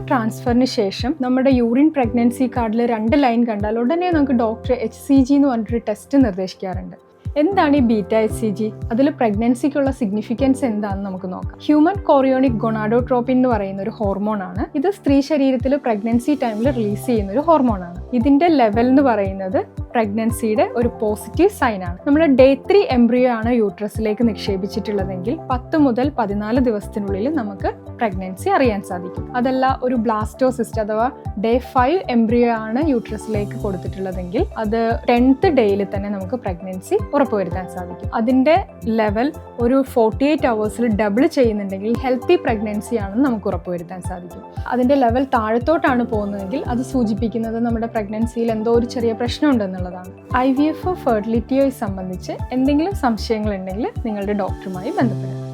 ട്രാൻസ്ഫറിന് ശേഷം നമ്മുടെ urine pregnancy കാർഡിൽ രണ്ട് ലൈൻ കണ്ടാൽ ഉടനെ നമുക്ക് ഡോക്ടർ എച്ച് സി ജി എന്ന് പറഞ്ഞിട്ടൊരു ടെസ്റ്റ് നിർദ്ദേശിക്കാറുണ്ട്. എന്താണ് ഈ ബീറ്റ എച്ച് സി ജി അതിൽ പ്രഗ്നൻസിക്കുള്ള സിഗ്നിഫിക്കൻസ് എന്താണെന്ന് നമുക്ക് നോക്കാം. ഹ്യൂമൻ കോറിയോണിക് ഗൊണാഡോട്രോപ്പിൻ എന്ന് പറയുന്ന ഒരു ഹോർമോൺ ആണ്. ഇത് സ്ത്രീ ശരീരത്തിൽ പ്രഗ്നൻസി ടൈമിൽ റിലീസ് ചെയ്യുന്ന ഒരു ഹോർമോൺ ആണ്. ഇതിന്റെ ലെവൽ എന്ന് പറയുന്നത് പ്രഗ്നൻസിയുടെ ഒരു പോസിറ്റീവ് സൈൻ ആണ്. നമ്മുടെ ഡേ ത്രീ എംബ്രിയോ ആണ് യൂട്രസിലേക്ക് നിക്ഷേപിച്ചിട്ടുള്ളതെങ്കിൽ പത്ത് മുതൽ പതിനാല് ദിവസത്തിനുള്ളിൽ നമുക്ക് പ്രഗ്നൻസി അറിയാൻ സാധിക്കും. അതല്ല ഒരു ബ്ലാസ്റ്റോസിസ്റ്റ് അഥവാ ഡേ ഫൈവ് എംബ്രിയോ ആണ് യൂട്രസിലേക്ക് കൊടുത്തിട്ടുള്ളതെങ്കിൽ അത് ടെൻത്ത് ഡേയിൽ തന്നെ നമുക്ക് പ്രഗ്നൻസി ഉറപ്പുവരുത്താൻ സാധിക്കും. അതിന്റെ ലെവൽ ഒരു ഫോർട്ടി എയ്റ്റ് അവേഴ്സിൽ ഡബിൾ ചെയ്യുന്നുണ്ടെങ്കിൽ ഹെൽത്തി പ്രഗ്നൻസി ആണെന്ന് നമുക്ക് ഉറപ്പുവരുത്താൻ സാധിക്കും. അതിന്റെ ലെവൽ താഴത്തോട്ടാണ് പോകുന്നതെങ്കിൽ അത് സൂചിപ്പിക്കുന്നത് നമ്മുടെ പ്രഗ്നൻസിയിൽ എന്തോ ഒരു ചെറിയ പ്രശ്നം ഉണ്ടെന്നുള്ളതാണ് ഐ വി എഫ് ഫെർട്ടിലിറ്റിയെ സംബന്ധിച്ച് എന്തെങ്കിലും സംശയങ്ങളുണ്ടെങ്കിൽ നിങ്ങളുടെ ഡോക്ടറുമായി ബന്ധപ്പെടുക